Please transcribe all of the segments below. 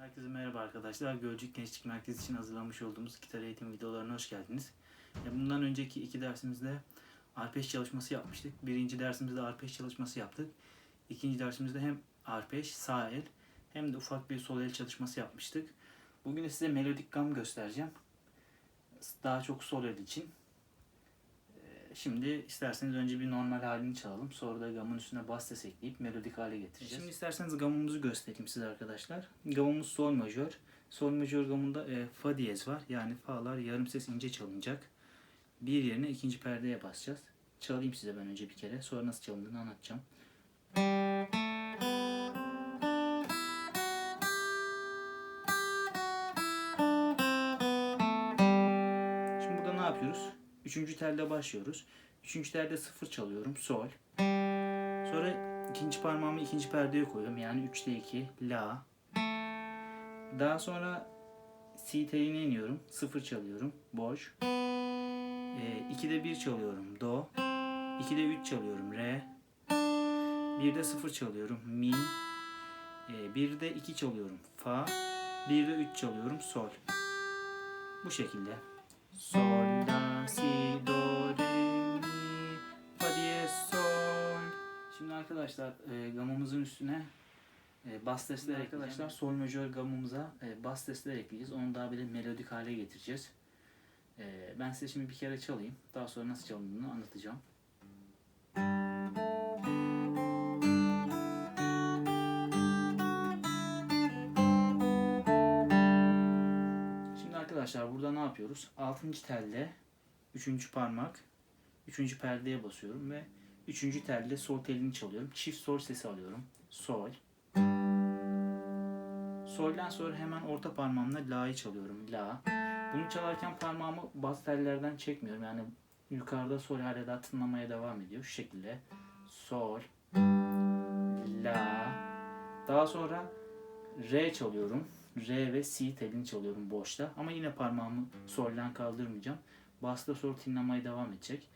Herkese merhaba arkadaşlar. Gölcük Gençlik Merkezi için hazırlanmış olduğumuz gitar eğitim videolarına hoş geldiniz. E, Bundan önceki iki dersimizde arpej çalışması yapmıştık. Birinci dersimizde arpej çalışması yaptık. İkinci dersimizde hem arpej, sağ el hem de ufak bir sol el çalışması yapmıştık. Bugün de size melodik gam göstereceğim. Daha çok sol el için. Şimdi isterseniz önce bir normal halini çalalım. Sonra da gamın üstüne bas ses ekleyip melodik hale getireceğiz. Şimdi isterseniz gamımızı göstereyim size arkadaşlar. Gamımız sol majör. Sol majör gamında e, fa diyez var. Yani fa'lar yarım ses ince çalınacak. Bir yerine ikinci perdeye basacağız. Çalayım size ben önce bir kere. Sonra nasıl çalındığını anlatacağım. Şimdi burada ne yapıyoruz? Üçüncü telde başlıyoruz. Üçüncü telde sıfır çalıyorum. Sol. Sonra ikinci parmağımı ikinci perdeye koyuyorum. Yani 3'te 2. La. Daha sonra Si teline iniyorum. Sıfır çalıyorum. Boş. E, 2'de 1 çalıyorum. Do. 2'de 3 çalıyorum. Re. 1'de 0 çalıyorum. Mi. E, 1'de 2 çalıyorum. Fa. 1'de 3 çalıyorum. Sol. Bu şekilde. Sol, arkadaşlar e, gamımızın üstüne e, bas testler arkadaşlar sol majör gamımıza e, bas testler ekleyeceğiz. Onu daha bir melodik hale getireceğiz. E, ben size şimdi bir kere çalayım. Daha sonra nasıl çalındığını anlatacağım. Şimdi arkadaşlar burada ne yapıyoruz? 6. telde 3. parmak 3. perdeye basıyorum ve 3. telde sol telini çalıyorum. Çift sol sesi alıyorum. Sol. Sol'den sonra hemen orta parmağımla la'yı çalıyorum. La. Bunu çalarken parmağımı bas tellerden çekmiyorum. Yani yukarıda sol hala daha tınlamaya devam ediyor. Şu şekilde. Sol. La. Daha sonra re çalıyorum. Re ve si telini çalıyorum boşta. Ama yine parmağımı solden kaldırmayacağım. Basta sol tınlamaya devam edecek.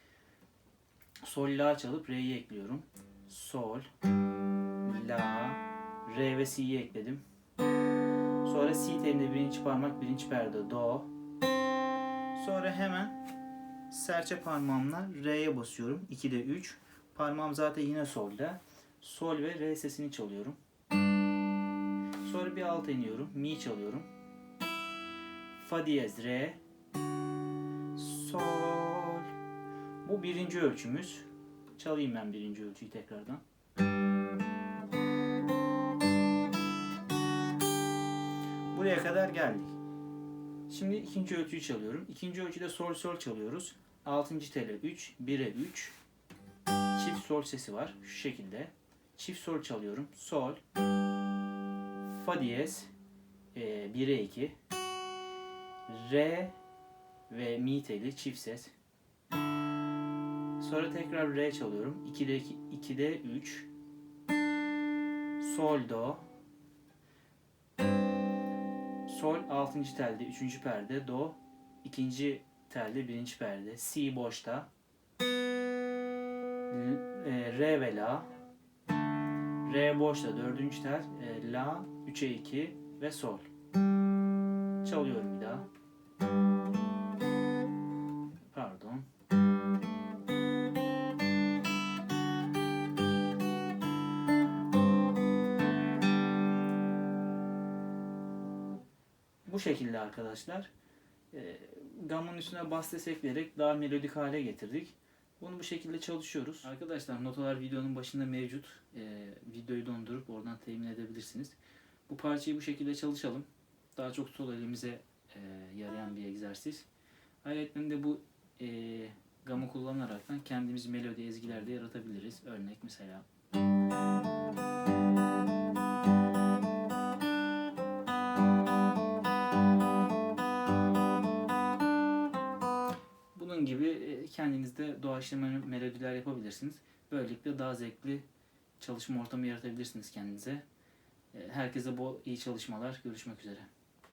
Sol la çalıp re'yi ekliyorum. Sol. La. Re ve si'yi ekledim. Sonra si telinde birinci parmak birinci perde do. Sonra hemen serçe parmağımla re'ye basıyorum. 2'de 3. Parmağım zaten yine solda. Sol ve re sesini çalıyorum. Sonra bir alta iniyorum. Mi çalıyorum. Fa diyez re. Sol. Bu birinci ölçümüz. Çalayım ben birinci ölçüyü tekrardan. Buraya kadar geldik. Şimdi ikinci ölçüyü çalıyorum. İkinci ölçüde sol sol çalıyoruz. Altıncı tele 3, 1'e 3. Çift sol sesi var. Şu şekilde. Çift sol çalıyorum. Sol. Fa diyez. E, 1'e 2. Re ve mi teli çift ses. Sonra tekrar re çalıyorum. 2'de 2, 2'de 3. Sol do. Sol 6. telde 3. perde, do 2. telde 1. perde, si boşta. E, re ve la. Re boşta 4. tel, e, la 3'e 2 ve sol. Çalıyorum bir daha. Bu şekilde arkadaşlar. E, gamın üstüne bas ses ekleyerek daha melodik hale getirdik. Bunu bu şekilde çalışıyoruz. Arkadaşlar notalar videonun başında mevcut. E, videoyu dondurup oradan temin edebilirsiniz. Bu parçayı bu şekilde çalışalım. Daha çok sol elimize e, yarayan bir egzersiz. Ayrıca de bu e, gamı kullanaraktan kendimiz melodi ezgiler de yaratabiliriz. Örnek mesela kendiniz de doğaçlama melodiler yapabilirsiniz. Böylelikle daha zevkli çalışma ortamı yaratabilirsiniz kendinize. E, Herkese bol iyi çalışmalar. Görüşmek üzere.